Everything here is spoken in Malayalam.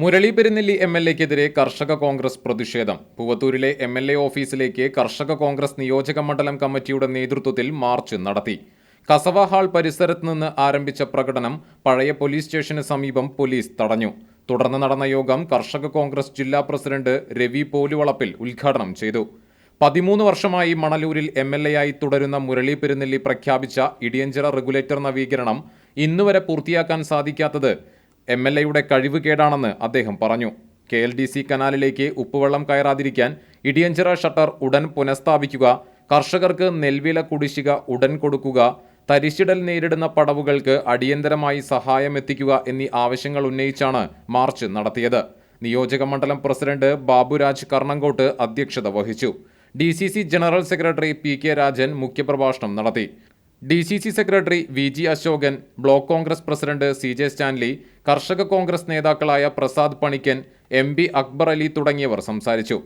മുരളി പെരുന്നെല്ലി എം എൽ എക്കെതിരെ കർഷക കോൺഗ്രസ് പ്രതിഷേധം. പുവത്തൂരിലെ എം എൽ എ ഓഫീസിലേക്ക് കർഷക കോൺഗ്രസ് നിയോജക മണ്ഡലം കമ്മിറ്റിയുടെ നേതൃത്വത്തിൽ മാർച്ച് നടത്തി. കസവ ഹാൾ പരിസരത്ത് നിന്ന് ആരംഭിച്ച പ്രകടനം പഴയ പോലീസ് സ്റ്റേഷന് സമീപം പോലീസ് തടഞ്ഞു. തുടർന്ന് നടന്ന യോഗം കർഷക കോൺഗ്രസ് ജില്ലാ പ്രസിഡന്റ് രവി പോലുവളപ്പിൽ ഉദ്ഘാടനം ചെയ്തു. പതിമൂന്ന് വർഷമായി മണലൂരിൽ എം എൽ എ ആയി തുടരുന്ന മുരളി പെരുന്നെല്ലി പ്രഖ്യാപിച്ച ഇടിയഞ്ചിറ റെഗുലേറ്റർ നവീകരണം ഇന്നുവരെ പൂർത്തിയാക്കാൻ സാധിക്കാത്തത് എം എൽ എയുടെ കഴിവുകേടാണെന്ന് അദ്ദേഹം പറഞ്ഞു. കെ എൽ ഡി സി കനാലിലേക്ക് ഉപ്പുവെള്ളം കയറാതിരിക്കാൻ ഇടിയഞ്ചിറ ഷട്ടർ ഉടൻ പുനഃസ്ഥാപിക്കുക കർഷകർക്ക് നെൽവില കുടിശ്ശിക ഉടൻ കൊടുക്കുക തരിശിടൽ നേരിടുന്ന പടവുകൾക്ക് അടിയന്തരമായി സഹായം എത്തിക്കുക എന്നീ ആവശ്യങ്ങൾ ഉന്നയിച്ചാണ് മാർച്ച് നടത്തിയത്. നിയോജക മണ്ഡലം പ്രസിഡന്റ് ബാബുരാജ് കർണങ്കോട്ട് അധ്യക്ഷത വഹിച്ചു. D general secretary P K Rajan മുഖ്യപ്രഭാഷണം നടത്തി. D C C secretary V G Ashokan block Congress president C J Stanley Karshaka Congress നേതാക്കളായ പ്രസാദ് പണിക്കൻ എം ബി അക്ബർ അലി തുടങ്ങിയവർ സംസാരിച്ചു.